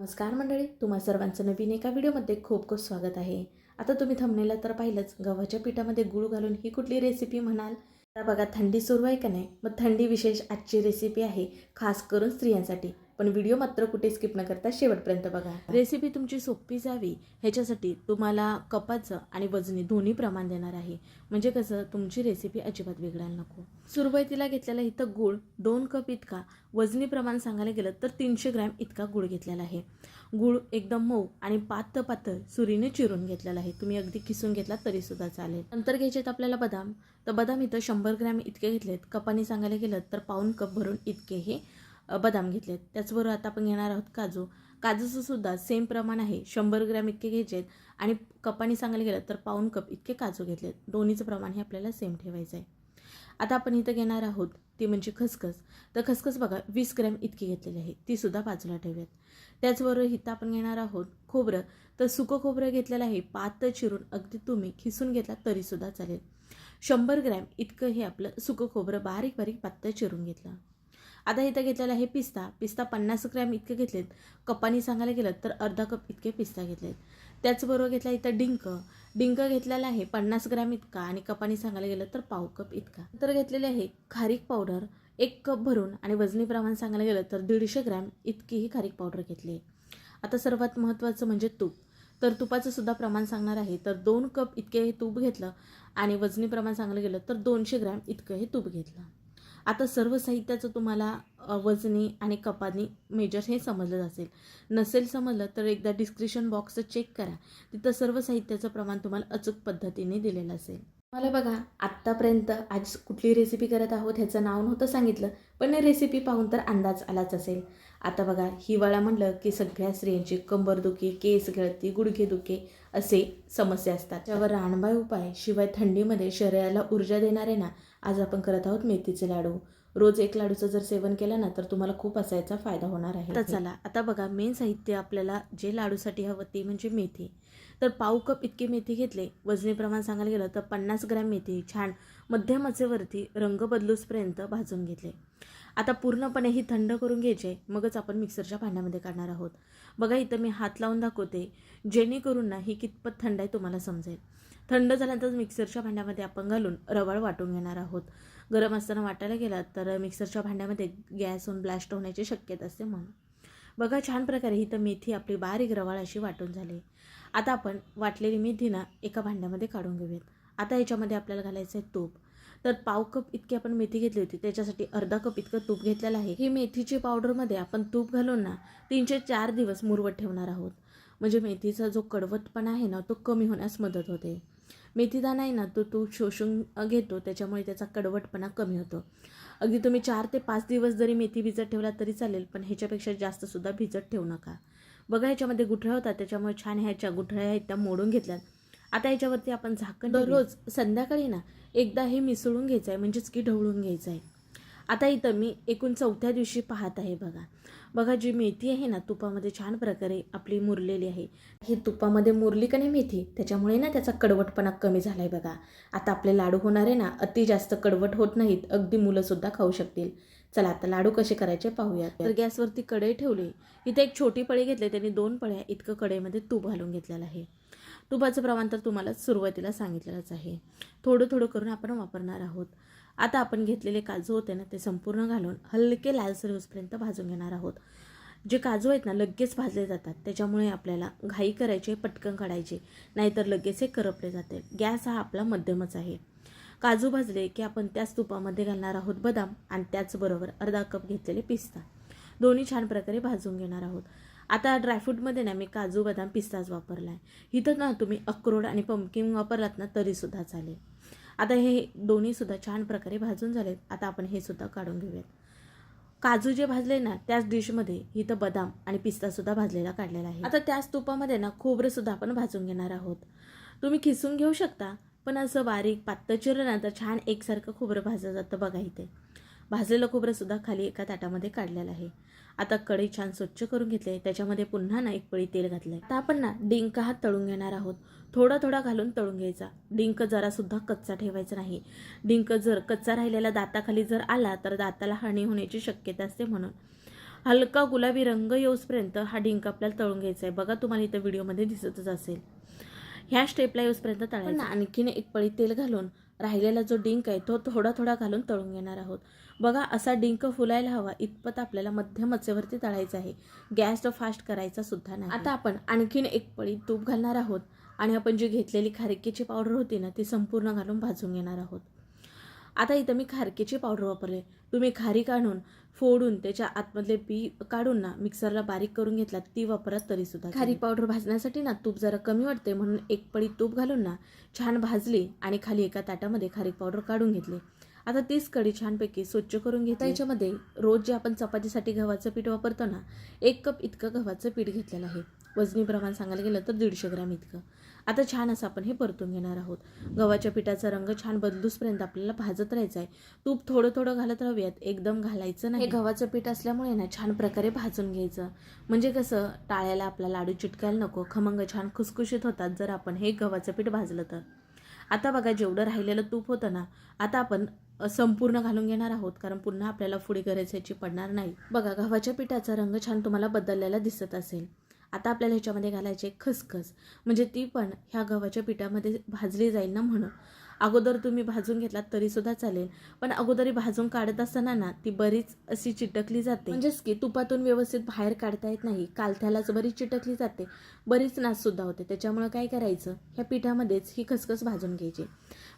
नमस्कार मंडळी तुम्हा सर्वांचं नवीन एका व्हिडिओमध्ये खूप खूप स्वागत आहे. आता तुम्ही थंबनेला तर पाहिलंच गव्हाच्या पिठामध्ये गुळ घालून ही कुठली रेसिपी म्हणाल? तर बघा थंडी सुरू आहे का नाही? मग थंडी विशेष आजची रेसिपी आहे खास करून स्त्रियांसाठी. पण व्हिडिओ मात्र कुठे स्किप न करता शेवटपर्यंत बघा. रेसिपी तुमची सोपी जावी ह्याच्यासाठी तुम्हाला कपाचं आणि वजनी दोन्ही प्रमाण देणार आहे. म्हणजे कसं तुमची रेसिपी अजिबात बिघडायला नको. सुरुवातीला घेतलेला इथं गूळ दोन कप इतका वजनी प्रमाण सांगायला गेलं तर तीनशे ग्रॅम इतका गूळ घेतलेला आहे. गूळ एकदम मऊ आणि पातळ पातळ सुरीने चिरून घेतलेला आहे. तुम्ही अगदी किसून घेतला तरी सुद्धा चालेल. नंतर घ्यायचेत आपल्याला बदाम. तर बदाम इथं शंभर ग्रॅम इतके घेतलेत. कपाने सांगायला गेलं तर पाऊन कप भरून इतके हे बदाम घेतलेत. त्याचबरोबर आता आपण घेणार आहोत काजू. काजूचं सुद्धा सेम प्रमाण आहे. शंभर ग्रॅम इतके घ्यायचे आहेत आणि कपाने सांगायला गेलं तर पाऊन कप इतके काजू घेतलेत. दोन्हीचं प्रमाण हे आपल्याला सेम ठेवायचं आहे. आता आपण इथं घेणार आहोत ती म्हणजे खसखस. तर खसखस बघा वीस ग्रॅम इतकी घेतलेली आहे. ती सुद्धा बाजूला ठेवूयात त्याचबरोबर इथं आपण घेणार आहोत खोबरं. तर सुकं खोबरं घेतलेलं आहे. पातळ चिरून अगदी तुम्ही खिसून घेतला तरीसुद्धा चालेल. शंभर ग्रॅम इतकं हे आपलं सुकं खोबरं बारीक बारीक पातळ चिरून घेतलं. आता इथं घेतलेलं आहे पिस्ता. पिस्ता पन्नास ग्रॅम इतके घेतलेत. कपानी सांगायला गेलं तर अर्धा कप इतके पिस्ता घेतलेत. त्याचबरोबर घेतला इथं डिंक. डिंक घेतलेला आहे पन्नास ग्रॅम इतका आणि कपानी सांगायला गेलं तर पाव कप इतका. तर घेतलेले आहे खारीक पावडर. एक कप भरून आणि वजनी प्रमाण सांगायला गेलं तर दीडशे ग्रॅम इतकीही खारीक पावडर घेतली. आहे आता सर्वात महत्त्वाचं म्हणजे तूप. तर तुपाचं सुद्धा प्रमाण सांगणार आहे. तर दोन कप इतके हे तूप घेतलं आणि वजनी प्रमाण सांगायला गेलं तर दोनशे ग्रॅम इतकं हे तूप घेतलं. आता सर्व साहित्याचं तुम्हाला वजनी आणि कपानी मेजर हे समजलं असेल. नसेल समजलं तर एकदा डिस्क्रिप्शन बॉक्स चेक करा. तिथं सर्व साहित्याचं प्रमाण तुम्हाला अचूक पद्धतीने दिलेलं असेल. मला बघा आत्तापर्यंत आज कुठली रेसिपी करत आहोत ह्याचं नाव नव्हतं सांगितलं पण रेसिपी पाहून तर अंदाज आलाच असेल. आता बघा हिवाळा म्हणलं की सगळ्या स्त्रियांची कंबरदुखी केस गळती गुडघेदुखी असे समस्या असतात. त्यावर रानबाय उपाय शिवाय थंडीमध्ये शरीराला ऊर्जा देणारे ना आज आपण करत आहोत मेथीचे लाडू. रोज एक लाडूचं जर सेवन केलं ना तर तुम्हाला खूप असायचा फायदा होणार आहे. तर चला आता बघा मेन साहित्य आपल्याला जे लाडूसाठी हवं ते म्हणजे मेथी. तर पाव कप इतके मेथी घेतले. वजनी प्रमाण सांगायला गेलं तर पन्नास ग्रॅम मेथी छान. मध्यम आचेवरती रंग बदलूसपर्यंत भाजून घेतले. आता पूर्णपणे ही थंड करून घ्यायचे मगच आपण मिक्सरच्या भांड्यामध्ये काढणार आहोत. बघा इथं मी हात लावून दाखवते. जेणेकरून ना ही कितपत थंड आहे तुम्हाला समजेल. थंड झाल्यानंतर मिक्सरच्या भांड्यामध्ये आपण घालून रवाळ वाटून घेणार आहोत. गरम असताना वाटायला गेला तर मिक्सरच्या भांड्यामध्ये गॅस होऊन ब्लास्ट होण्याची शक्यता असते म्हणून. बघा छान प्रकारे ही तर मेथी आपली बारीक रवाळ अशी वाटून झाली. आता आपण वाटलेली मेथी ना एका भांड्यामध्ये काढून घेऊयात. आता याच्यामध्ये आपल्याला घालायचं आहे तूप. तर पाव कप इतकी आपण मेथी घेतली होती त्याच्यासाठी अर्धा कप इतकं तूप घेतलेलं आहे. ही मेथीची पावडरमध्ये आपण तूप घालून ना तीनशे चार दिवस मुरवत ठेवणार आहोत. म्हणजे मेथीचा जो कडवटपणा आहे ना तो कमी होण्यास मदत होते. मेथीदाणा आहे ना तो तूप शोषून घेतो त्याच्यामुळे त्याचा कडवटपणा कमी होतो. अगदी तुम्ही चार ते पाच दिवस जरी मेथी भिजत ठेवला तरी चालेल पण ह्याच्यापेक्षा जास्त सुद्धा भिजत ठेवू नका. बघा ह्याच्यामध्ये गुठळ्या होतात त्याच्यामुळे छान ह्याच्या गुठळ्या आहेत त्या मोडून घेतल्यात. आता ह्याच्यावरती आपण झाकण दररोज. संध्याकाळी ना एकदा हे मिसळून घ्यायचं आहे म्हणजेच की ढवळून घ्यायचं आहे. आता इथं मी एकूण चौथ्या दिवशी पाहत आहे बघा. बघा जी मेथी आहे ना तुपामध्ये छान प्रकारे आपली मुरलेली आहे. ही तुपामध्ये मुरली का नाही मेथी? त्याच्यामुळे ना त्याचा कडवटपणा कमी झाला आहे बघा. आता आपले लाडू होणार आहे ना अति जास्त कडवट होत नाहीत अगदी मुलंसुद्धा खाऊ शकतील. चला आता लाडू कसे करायचे पाहूया तर गॅसवरती कढई ठेवली. इथे एक छोटी पळी घेतली त्यांनी दोन पळ्या इतकं कढईमध्ये तूप घालून घेतलेलं आहे. तुपाचं प्रमाण तर तुम्हाला सुरुवातीला सांगितलेलंच आहे. थोडं थोडं करून आपण वापरणार आहोत. आता आपण घेतलेले काजू होते ना ते संपूर्ण घालून हलके लालसर होसपर्यंत भाजून घेणार आहोत. जे काजू आहेत ना लगेच भाजले जातात. त्याच्यामुळे आपल्याला घाई करायचे पटकन काढायचे नाहीतर लगेच हे करपले जाते. गॅस हा आपला मध्यमच आहे. काजू भाजले की आपण त्याच तुपामध्ये घालणार आहोत बदाम आणि त्याचबरोबर अर्धा कप घेतलेले पिस्ता. दोन्ही छान प्रकारे भाजून घेणार आहोत. आता ड्रायफ्रूटमध्ये ना मी काजू बदाम पिस्ताच वापरला आहे इथं ना तुम्ही अक्रोड आणि पंपकिन वापरलात ना तरीसुद्धा चालेल. आता हे दोन्हीसुद्धा छान प्रकारे भाजून झालेत. आता आपण हे सुद्धा काढून घेऊयात. काजू जे भाजले ना त्याच डिशमध्ये इथं बदाम आणि पिस्तासुद्धा भाजलेला काढलेला आहे. आता त्याच तुपामध्ये ना खोबरंसुद्धा आपण भाजून घेणार आहोत. तुम्ही खिसून घेऊ शकता पण असं बारीक पातळ चिरलं ना तर छान एकसारखं खोबरं भाजलं जातं बघा इथे. भाजलेलं खोबरंसुद्धा खाली एका ताटामध्ये काढलेलं आहे. आता कढई छान स्वच्छ करून घेतले त्याच्यामध्ये पुन्हा ना एक पळी तेल घातलंय. आता आपण ना डिंक हा तळून घेणार आहोत. थोडा थोडा घालून तळून घ्यायचा. डिंक जरासुद्धा कच्चा ठेवायचा नाही. डिंक जर कच्चा राहिलेला दाताखाली जर आला तर दाताला हानी होण्याची शक्यता असते म्हणून. हलका गुलाबी रंग येऊसपर्यंत हा डिंक आपल्याला तळून घ्यायचा आहे. बघा तुम्हाला इथं व्हिडिओमध्ये दिसतच असेल. ह्या स्टेपला येऊसपर्यंत तळायचं. आणखीन एक पळी तेल घालून राहिलेला जो डिंक आहे तो थोडा थोडा घालून तळून घेणार आहोत. बघा असा डिंक फुलायला हवा इतपत आपल्याला मध्यम आचेवरती तळायचा आहे. गॅस फास्ट करायचा सुद्धा नाही. आता आपण आणखीन एक पळी तूप घालणार आहोत आणि आपण जी घेतलेली खारकेची पावडर होती ना ती संपूर्ण घालून भाजून घेणार आहोत. आता इथं मी खारकेची पावडर वापरले. तुम्ही खारीक आणून फोडून त्याच्या आतमधले बी काढून ना मिक्सरला बारीक करून घेतला ती वापरत तरी सुद्धा खारीक पावडर भाजण्यासाठी ना तूप जरा कमी वाटते म्हणून एक पळी तूप घालून ना छान भाजली आणि खाली एका ताटामध्ये खारीक पावडर काढून घेतली. आता तीच कढी छानपैकी स्वच्छ करून घेता याच्यामध्ये रोज जे आपण चपातीसाठी गव्हाचं पीठ वापरतो ना एक कप इतकं गव्हाचं पीठ घेतलेलं आहे. वजनी प्रमाण सांगायला गेलं तर दीडशे ग्रॅम इतकं. आता छान असं आपण हे परतून घेणार आहोत. गव्हाच्या पिठाचा रंग छान बदलूसपर्यंत आपल्याला भाजत राहायचं आहे तूप थोडं थोडं घालत राहूयात. एकदम घालायचं नाही. हे गव्हाचं पीठ असल्यामुळे ना छान प्रकारे भाजून घ्यायचं. म्हणजे कसं टाळ्याला आपला लाडू चिटकायला नको. खमंग छान खुसखुशीत होतात जर आपण हे गव्हाचं पीठ भाजलं तर. आता बघा जेवढं राहिलेलं तूप होतं ना आता आपण संपूर्ण घालून घेणार आहोत. कारण पुन्हा आपल्याला पुढे गरज पडणार नाही. बघा गव्हाच्या पिठाचा रंग छान तुम्हाला बदललेला दिसत असेल. आता आपल्याला ह्याच्यामध्ये घालायचे खसखस. म्हणजे ती पण ह्या गव्हाच्या पिठामध्ये भाजली जाईल ना म्हणून. अगोदर तुम्ही भाजून घेतलात तरीसुद्धा चालेल. पण अगोदरी भाजून काढत असताना ना ती बरीच अशी चिटकली जाते. म्हणजेच की तुपातून व्यवस्थित बाहेर काढता येत नाही. कालथ्यालाच बरीच चिटकली जाते. बरीच नाचसुद्धा होते. त्याच्यामुळं काय करायचं? ह्या पिठामध्येच ही खसखस भाजून घ्यायची.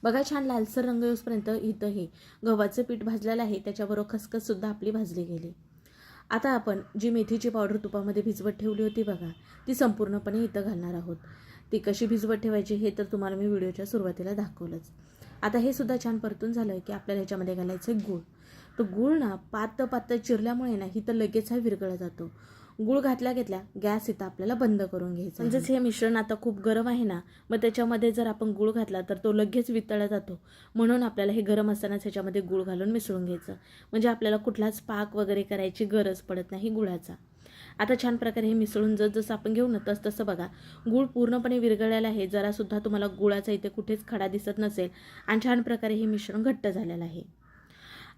बघा छान लालसर रंग येऊसपर्यंत इथं हे गव्हाचं पीठ भाजलेलं आहे. त्याच्याबरोबर खसखससुद्धा आपली भाजली गेली. आता आपण जी मेथीची पावडर तुपामध्ये भिजवत ठेवली होती बघा ती संपूर्णपणे इथं घालणार आहोत. ती कशी भिजवत ठेवायची हे तर तुम्हाला मी व्हिडिओच्या सुरुवातीला दाखवलंच. आता हे सुद्धा छान परतून झालं की आपल्याला ह्याच्यामध्ये घालायचं आहे गूळ. तो गूळ ना पातळ पातळ चिरल्यामुळे ना ही तर लगेच हा विरगळा जातो. गूळ घातल्या घेतल्या गॅस इथं आपल्याला बंद करून घ्यायचा म्हणजेच हे मिश्रण आता खूप गरम आहे ना मग त्याच्यामध्ये जर आपण गूळ घातला तर तो लगेच वितळला जातो. म्हणून आपल्याला हे गरम असतानाच ह्याच्यामध्ये गूळ घालून मिसळून घ्यायचं. म्हणजे आपल्याला कुठलाच पाक वगैरे करायची गरज पडत नाही गुळाचा. आता छान प्रकारे हे मिसळून जस जसं आपण घेऊ ना तस तसं बघा. गूळ पूर्णपणे विरघळलेला आहे जरासुद्धा तुम्हाला गुळाचा इथे कुठेच खडा दिसत नसेल. आणि छान प्रकारे हे मिश्रण घट्ट झालेलं आहे.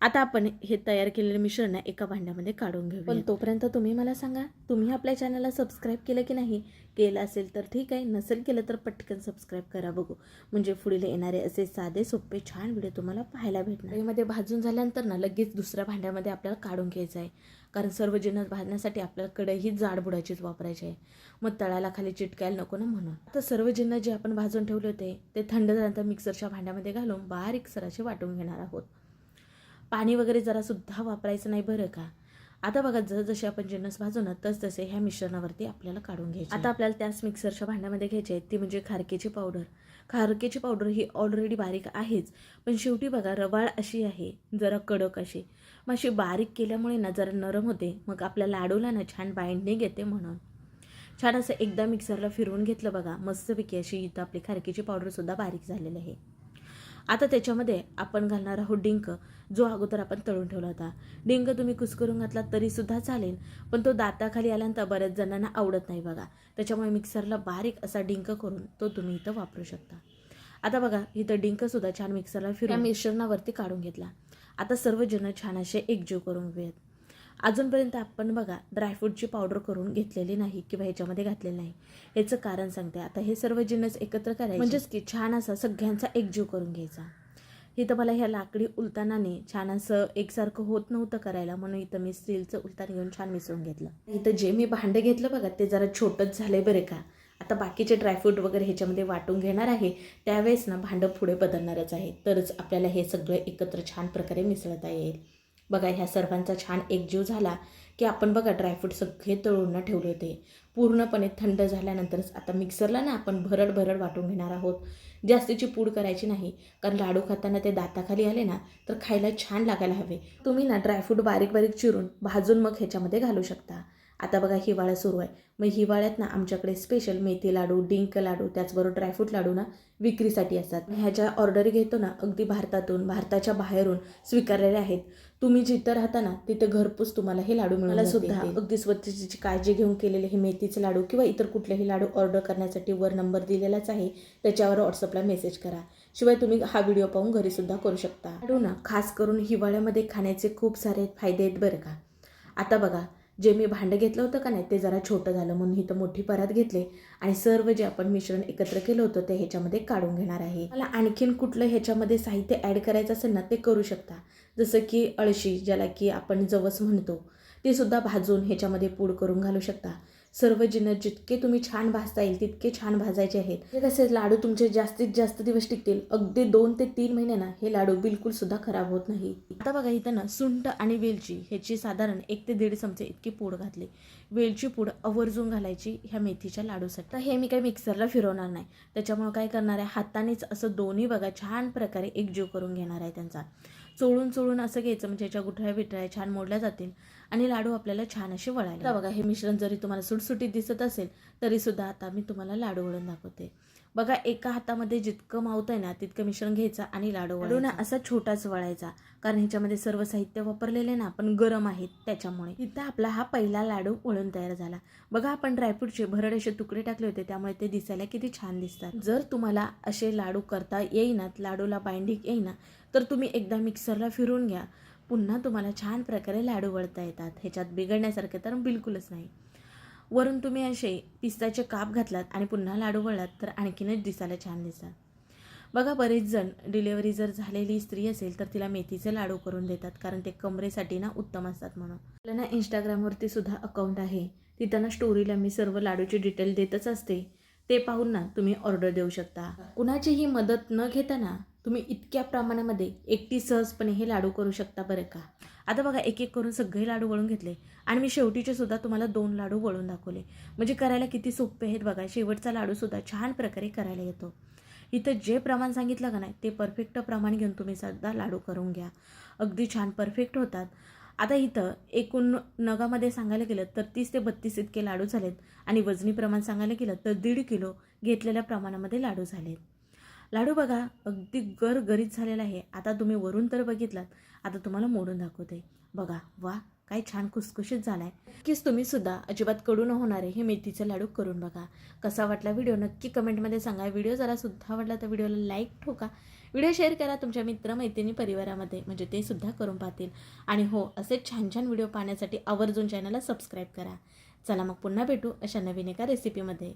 आता आपण हे तयार केलेलं मिश्रण एका भांड्यामध्ये काढून घेऊ पण तोपर्यंत तुम्ही मला सांगा तुम्ही आपल्या चॅनलला सबस्क्राईब केलं की नाही? केलं असेल तर ठीक आहे नसेल केलं तर पटकन सबस्क्राईब करा बघू. म्हणजे पुढील येणारे असे साधे सोपे छान व्हिडिओ तुम्हाला पाहायला भेटणार. यामध्ये भाजून झाल्यानंतर ना लगेच दुसऱ्या भांड्यामध्ये आपल्याला काढून घ्यायचं आहे. कारण सर्व जिन्नस भाजण्यासाठी आपल्याला कढई जाड बुडाचीच वापरायची आहे. मग तळाला खाली चिटकायला नको ना म्हणून. तर सर्व जिन्नस जे आपण भाजून ठेवले होते ते थंड झाल्यानंतर मिक्सरच्या भांड्यामध्ये घालून बारीक सराचे वाटून घेणार आहोत. पाणी वगैरे जरा सुद्धा वापरायचं नाही बरं का? आता बघा जसजसे आपण जिन्नस भाजू ना तस तसे ह्या मिश्रणावरती आपल्याला काढून घ्यायचे. आता आपल्याला त्याच मिक्सरच्या भांड्यामध्ये घ्यायचे ती म्हणजे खारकेची पावडर. खारकेची पावडर ही ऑलरेडी बारीक आहेच पण शेवटी बघा रवाळ अशी आहे जरा कडक अशी. मग अशी बारीक केल्यामुळे ना जरा नरम होते मग आपल्या लाडूला ना छान बाइंडिंग येते म्हणून. छान असं एकदा मिक्सरला फिरवून घेतलं बघा मस्तपैकी अशी इथं आपली खारकेची पावडरसुद्धा बारीक झालेली आहे. आता त्याच्यामध्ये आपण घालणार आहोत डिंक जो अगोदर आपण तळून ठेवला होता. डिंक तुम्ही कुस्करून घातला तरीसुद्धा चालेल पण तो दाताखाली आल्यानंतर बऱ्याच जणांना आवडत नाही बघा. त्याच्यामुळे मिक्सरला बारीक असा डिंक करून तो तुम्ही इथं वापरू शकता. आता बघा इथं डिंकसुद्धा छान मिक्सरला फिरून मिश्रणावरती काढून घेतला. आता सर्व जण छान असे एकजीव करून घेऊयात. अजूनपर्यंत आपण बघा ड्रायफ्रूटची पावडर करून घेतलेली नाही किंवा ह्याच्यामध्ये घातलेली नाही. याचं कारण सांगते. आता हे सर्व जिन्नस एकत्र करायचे. म्हणजेच की छान असा सगळ्यांचा एकजीव करून घ्यायचा. इथं मला ह्या लाकडी उलतानाने छान असं एकसारखं होत नव्हतं करायला म्हणून इथं मी स्टीलचं उलतान घेऊन छान मिसळून घेतलं. इथं जे मी भांडं घेतलं बघा ते जरा छोटंच झालंय बरे का. आता बाकीचे ड्रायफ्रूट वगैरे ह्याच्यामध्ये वाटून घेणार आहे. त्यावेळेस ना भांडं पुढे बदलणारच आहे. तरच आपल्याला हे सगळं एकत्र छान प्रकारे मिसळता येईल. बघा ह्या सर्वांचा छान एकजीव झाला की आपण बघा ड्रायफ्रूट सगळे तळून ना ठेवले होते. पूर्णपणे थंड झाल्यानंतरच आता मिक्सरला ना आपण भरड भरड वाटून घेणार आहोत. जास्तीची पूड करायची नाही कारण लाडू खाताना ते दाताखाली आले ना तर खायला छान लागायला हवे. तुम्ही ना ड्रायफ्रूट बारीक बारीक चिरून भाजून मग ह्याच्यामध्ये घालू शकता. आता बघा हिवाळा सुरू आहे. मग हिवाळ्यात ना आमच्याकडे स्पेशल मेथी लाडू डिंक लाडू त्याचबरोबर ड्रायफ्रूट लाडू ना विक्रीसाठी असतात. ह्याच्या ऑर्डरी घेतो ना अगदी भारतातून भारताच्या बाहेरून स्वीकारलेल्या आहेत. तुम्ही जिथं राहता ना तिथे घरपोच तुम्हाला हे लाडू मिळाला सुद्धा अगदी स्वच्छतेची काळजी घेऊन केलेले हे मेथीचे लाडू किंवा इतर कुठलेही लाडू ऑर्डर करण्यासाठी वर नंबर दिलेलाच आहे. त्याच्यावर व्हॉट्सअपला मेसेज करा. शिवाय तुम्ही हा व्हिडिओ पाहून घरी सुद्धा करू शकता. लाडू ना खास करून हिवाळ्यामध्ये खाण्याचे खूप सारे फायदे आहेत बरं का. आता बघा जे मी भांडं घेतलं होतं का नाही ते जरा छोटं झालं म्हणून इथं मोठी परात घेतले. आणि सर्व जे आपण मिश्रण एकत्र केलं होतं ते ह्याच्यामध्ये काढून घेणार आहे. मला आणखीन कुठलं ह्याच्यामध्ये साहित्य ॲड करायचं असेल ना ते करू शकता. जसं की अळशी ज्याला की आपण जवस म्हणतो ते सुद्धा भाजून ह्याच्यामध्ये पूड करून घालू शकता. सर्व जिन्नस जितके तुम्ही छान भाजता येईल तितके छान भाजायचे आहेत. तसेच लाडू तुमचे जास्तीत जास्त दिवस टिकतील. अगदी दोन ते तीन महिने ना हे लाडू बिलकुल सुद्धा खराब होत नाही. आता बघा इथं ना सुंठ आणि वेलची ह्याची साधारण एक ते दीड चमचे इतकी पूड घातली. वेलची पूड आवर्जून घालायची ह्या मेथीच्या लाडूसाठी. तर हे मी काही मिक्सरला फिरवणार नाही. त्याच्यामुळं काय करणार आहे हातानेच असं दोन्ही बघा छान प्रकारे एकजीव करून घेणार आहे त्यांचा. चोळून चोळून असं घ्यायचं म्हणजे याच्या गुठळ्या बिठळ्या छान मोडल्या जातील आणि लाडू आपल्याला छान असे वळायला बघा हे मिश्रण जरी तुम्हाला सुटसुटीत दिसत असेल तरीसुद्धा आता मी तुम्हाला लाडू वळून दाखवते. बघा एका हातामध्ये जितकं मावत आहे ना तितकं मिश्रण घ्यायचं आणि लाडू लाडू ना असा छोटाच वळायचा. कारण ह्याच्यामध्ये सर्व साहित्य वापरलेले ना आपण गरम आहेत त्याच्यामुळे. इथं आपला हा पहिला लाडू वळून तयार झाला. बघा आपण ड्रायफ्रूटचे भरड असे तुकडे टाकले होते त्यामुळे ते दिसायला किती छान दिसतात. जर तुम्हाला असे लाडू करता येईनात लाडूला बाइंडिंग येईना तर तुम्ही एकदा मिक्सरला फिरून घ्या. पुन्हा तुम्हाला छान प्रकारे लाडू वळता येतात. ह्याच्यात बिघडण्यासारखे तर बिलकुलच नाही. वरून तुम्ही असे पिस्ताचे काप घातलात आणि पुन्हा लाडू वळलात तर आणखीनच दिसायला छान दिसतात. बघा बरेच जण डिलेवरी जर झालेली स्त्री असेल तर तिला मेथीचे लाडू करून देतात कारण ते कमरेसाठी ना उत्तम असतात म्हणून. आपल्या ना इंस्टाग्रामवरती सुद्धा अकाउंट आहे. तिथं ना स्टोरीला मी सर्व लाडूची डिटेल देतच असते. ते पाहून ना तुम्ही ऑर्डर देऊ शकता. कुणाचीही मदत न घेताना तुम्ही इतक्या प्रमाणामध्ये एकटी सहजपणे हे लाडू करू शकता बरं का? आता बघा एक एक करून सगळे लाडू वळून घेतले. आणि मी शेवटीचे सुद्धा तुम्हाला दोन लाडू वळून दाखवले. म्हणजे करायला किती सोपे आहेत बघा शेवटचा लाडूसुद्धा छान प्रकारे करायला येतो. इथं जे प्रमाण सांगितलं का नाही ते परफेक्ट प्रमाण घेऊन तुम्ही सुद्धा लाडू करून घ्या. अगदी छान परफेक्ट होतात. आता इथं एकूण नगामध्ये सांगायला गेलं तर तीस ते बत्तीस इतके लाडू झालेत. आणि वजनी प्रमाण सांगायला गेलं तर दीड किलो घेतलेल्या प्रमाणामध्ये लाडू झालेत. लाडू बघा अगदी गरगरीत झालेला आहे. आता तुम्ही वरून तर बघितलात. आता तुम्हाला मोडून दाखवते. बघा वा काय छान खुसखुशीत झाला आहे नक्कीच तुम्ही सुद्धा अजिबात कडू न होणारे हे मेथीचे लाडू करून बघा. कसा वाटला व्हिडिओ नक्की कमेंटमध्ये सांगा. व्हिडिओ जरा सुद्धा आवडला तर व्हिडिओला लाईक ठोका. व्हिडिओ शेअर करा तुमच्या मित्रमैत्रिणी परिवारामध्ये. म्हणजे ते सुद्धा करून पाहतील. आणि हो असे छान छान व्हिडिओ पाहण्यासाठी आवर्जून चॅनलला सबस्क्राईब करा. चला मग पुन्हा भेटू अशा नवीन एका रेसिपीमध्ये